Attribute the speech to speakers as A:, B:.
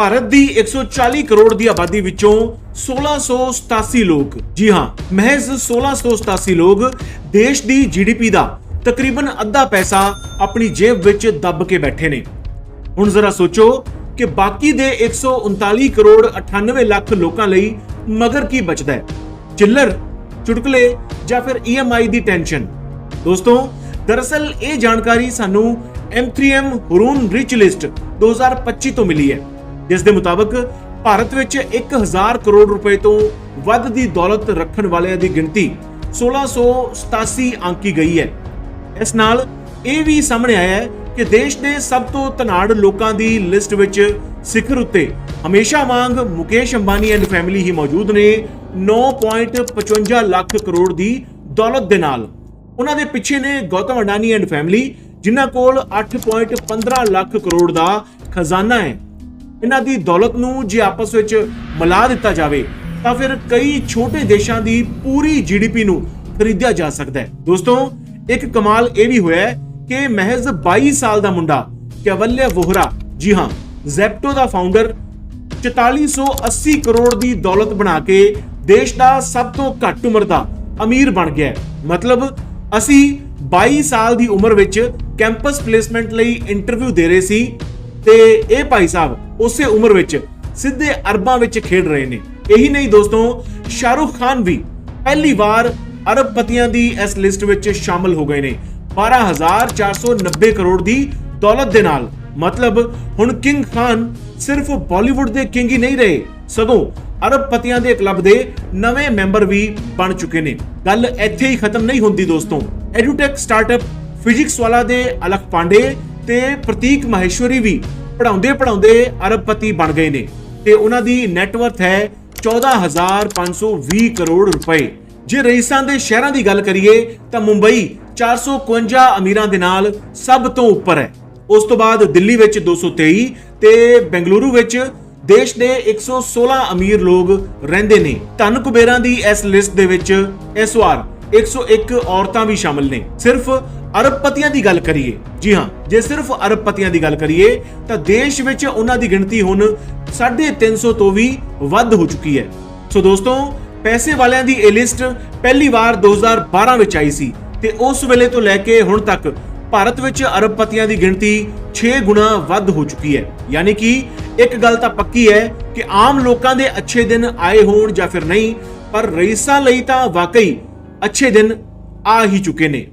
A: ਭਾਰਤ ਦੀ 140 ਕਰੋੜ ਦੀ ਆਬਾਦੀ ਵਿੱਚੋਂ 1687 ਲੋਕ, ਜੀ ਹਾਂ, ਮਹਿਜ਼ 1687 ਲੋਕ ਦੇਸ਼ ਦੀ ਜੀਡੀਪੀ ਦਾ ਤਕਰੀਬਨ ਅੱਧਾ ਪੈਸਾ ਆਪਣੀ ਜੇਬ ਵਿੱਚ ਦੱਬ ਕੇ ਬੈਠੇ ਨੇ। ਹੁਣ ਜ਼ਰਾ ਸੋਚੋ ਕਿ ਬਾਕੀ ਦੇ 139 ਕਰੋੜ 98 ਲੱਖ ਲੋਕਾਂ ਲਈ ਮਗਰ ਕੀ ਬਚਦਾ ਹੈ? ਚਿੱਲਰ, ਚੁਟਕਲੇ ਜਾਂ ਫਿਰ EMI ਦੀ ਟੈਨਸ਼ਨ? ਦੋਸਤੋ, ਦਰਅਸਲ ਇਹ ਜਾਣਕਾਰੀ ਸਾਨੂੰ M3M ਹਰੂਨ ਰਿਚ ਲਿਸਟ 2025 ਤੋਂ ਮਿਲੀ ਹੈ। ਜਿਸ ਦੇ ਮੁਤਾਬਕ ਭਾਰਤ ਵਿੱਚ 1000 ਕਰੋੜ ਰੁਪਏ ਤੋਂ ਵੱਧ ਦੀ ਦੌਲਤ ਰੱਖਣ ਵਾਲਿਆਂ ਦੀ ਗਿਣਤੀ 1687 ਅੰਕੀ ਗਈ ਹੈ। ਇਸ ਨਾਲ ਇਹ ਵੀ ਸਾਹਮਣੇ ਆਇਆ ਹੈ ਕਿ ਦੇਸ਼ ਦੇ ਸਭ ਤੋਂ ਧਨਾੜ ਲੋਕਾਂ ਦੀ ਲਿਸਟ ਵਿੱਚ ਸਿਖਰ ਉੱਤੇ ਹਮੇਸ਼ਾ ਵਾਂਗ ਮੁਕੇਸ਼ ਅੰਬਾਨੀ ਐਂਡ ਫੈਮਿਲੀ ਹੀ ਮੌਜੂਦ ਨੇ 9.55 ਲੱਖ ਕਰੋੜ ਦੀ ਦੌਲਤ ਦੇ ਨਾਲ। ਉਹਨਾਂ ਦੇ ਪਿੱਛੇ ਨੇ ਗੌਤਮ ਅਡਾਨੀ ਐਂਡ ਫੈਮਿਲੀ ਜਿਨ੍ਹਾਂ ਕੋਲ 8.15 ਲੱਖ ਕਰੋੜ ਦਾ ਖਜ਼ਾਨਾ ਹੈ। ਇਹਨਾਂ ਦੀ ਦੌਲਤ ਨੂੰ ਜੇ ਆਪਸ ਵਿੱਚ ਮਿਲਾ ਦਿੱਤਾ ਜਾਵੇ, ਤਾਂ ਫਿਰ ਕਈ ਛੋਟੇ ਦੇਸ਼ਾਂ ਦੀ ਪੂਰੀ ਜੀਡੀਪੀ ਨੂੰ ਖਰੀਦਿਆ ਜਾ ਸਕਦਾ ਹੈ। ਦੋਸਤੋ, ਇੱਕ ਕਮਾਲ ਇਹ ਵੀ ਹੋਇਆ ਹੈ ਕਿ ਮਹਿਜ਼ 22 ਸਾਲ ਦਾ ਮੁੰਡਾ ਕੈਵਲਿਆ ਵੋਹਰਾ, ਜੀ ਹਾਂ, ਜ਼ੈਪਟੋ ਦਾ ਫਾਊਂਡਰ 4480 ਕਰੋੜ ਦੀ ਦੌਲਤ ਬਣਾ ਕੇ ਦੇਸ਼ ਦਾ ਸਭ ਤੋਂ ਘੱਟ ਉਮਰ ਦਾ ਅਮੀਰ ਬਣ ਗਿਆ ਮਤਲਬ, ਅਸੀਂ 22 ਸਾਲ ਦੀ ਉਮਰ ਵਿੱਚ ਕੈਂਪਸ ਪਲੇਸਮੈਂਟ ਲਈ ਇੰਟਰਵਿਊ ਦੇ ਰਹੇ ਸੀ ਤੇ ਇਹ ਭਾਈ ਸਾਹਿਬ ਉਸੇ ਉਮਰ ਵਿੱਚ ਸਿੱਧੇ ਅਰਬਾਂ ਵਿੱਚ ਖੇਡ ਰਹੇ ਨੇ। ਇਹੀ ਨਹੀਂ ਦੋਸਤੋ, ਸ਼ਾਹਰੁਖ ਖਾਨ ਵੀ ਪਹਿਲੀ ਵਾਰ ਅਰਬਪਤੀਆਂ ਦੀ ਇਸ ਲਿਸਟ ਵਿੱਚ ਸ਼ਾਮਲ ਹੋ ਗਏ ਨੇ। 12490 ਕਰੋੜ ਦੀ ਦੌਲਤ ਦੇ ਨਾਲ। ਮਤਲਬ ਹੁਣ ਕਿੰਗ ਖਾਨ ਸਿਰਫ ਬਾਲੀਵੁੱਡ ਦੇ ਕਿੰਗ ਹੀ ਨਹੀਂ ਰਹੇ, ਸਗੋਂ ਅਰਬਪਤੀਆਂ ਦੇ ਕਲੱਬ ਦੇ ਨਵੇਂ ਮੈਂਬਰ ਵੀ ਬਣ ਚੁੱਕੇ ਨੇ। ਗੱਲ ਇੱਥੇ ਹੀ ਖਤਮ ਨਹੀਂ ਹੁੰਦੀ ਦੋਸਤੋ। ਐਡੂਟੈਕ ਸਟਾਰਟਅਪ ਫਿਜ਼ਿਕਸ ਵਾਲਾ ਦੇ ਅਲਖ ਪਾਂਡੇ ਤੇ ਪ੍ਰਤੀਕ ਮਹੇਸ਼ਵਰੀ ਵੀ ਪੜਾਉਂਦੇ ਪੜਾਉਂਦੇ ਅਰਬਪਤੀ ਬਣ ਗਏ ਨੇ ਤੇ ਉਹਨਾਂ ਦੀ ਨੈਟਵਰਥ ਹੈ 14520 ਕਰੋੜ ਰੁਪਏ। ਜੇ ਰਈਸਾਂ ਦੇ ਸ਼ਹਿਰਾਂ ਦੀ ਗੱਲ ਕਰੀਏ ਤਾਂ ਮੁੰਬਈ 451 ਅਮੀਰਾਂ ਦੇ ਨਾਲ ਸਭ ਤੋਂ ਉੱਪਰ ਹੈ। ਉਸ ਤੋਂ ਬਾਅਦ ਦਿੱਲੀ ਵਿੱਚ 223 ਤੇ ਬੈਂਗਲੁਰੂ ਵਿੱਚ ਦੇਸ਼ ਦੇ 116 ਅਮੀਰ ਲੋਕ ਰਹਿੰਦੇ ਨੇ। ਧਨ ਕੁਬੇਰਾਂ ਦੀ ਇਸ ਲਿਸਟ ਦੇ ਵਿੱਚ ਇਸ ਵਾਰ 101 ਔਰਤਾਂ ਵੀ ਸ਼ਾਮਲ ਨੇ। ਸਿਰਫ ਅਰਬਪਤੀਆਂ ਦੀ ਗੱਲ ਕਰੀਏ। ਜੀ ਹਾਂ, ਜੇ ਸਿਰਫ ਅਰਬਪਤੀਆਂ ਦੀ ਗੱਲ ਕਰੀਏ, ਤਾਂ ਦੇਸ਼ ਵਿੱਚ ਉਹਨਾਂ ਦੀ ਗਿਣਤੀ ਹੁਣ 350 ਤੋਂ ਵੀ ਵੱਧ ਹੋ ਚੁੱਕੀ ਹੈ। ਸੋ ਦੋਸਤੋ, ਪੈਸੇ ਵਾਲਿਆਂ ਦੀ ਇਹ ਲਿਸਟ ਪਹਿਲੀ ਵਾਰ 2012 ਵਿੱਚ ਆਈ ਸੀ ਤੇ ਉਸ ਵੇਲੇ ਤੋਂ ਲੈ ਕੇ ਹੁਣ ਤੱਕ ਭਾਰਤ ਵਿੱਚ ਅਰਬਪਤੀਆਂ ਦੀ ਗਿਣਤੀ 6 ਗੁਣਾ ਵੱਧ ਹੋ ਚੁੱਕੀ ਹੈ। ਯਾਨੀ ਕਿ ਇੱਕ ਗੱਲ ਤਾਂ ਪੱਕੀ ਹੈ ਕਿ ਆਮ ਲੋਕਾਂ ਦੇ ਅੱਛੇ ਦਿਨ ਆਏ ਹੋਣ ਜਾਂ ਫਿਰ ਨਹੀਂ, ਪਰ ਰਈਸਾਂ ਲਈ ਤਾਂ ਵਾਕਈ ਅੱਛੇ ਦਿਨ ਆ ਹੀ ਚੁੱਕੇ ਨੇ।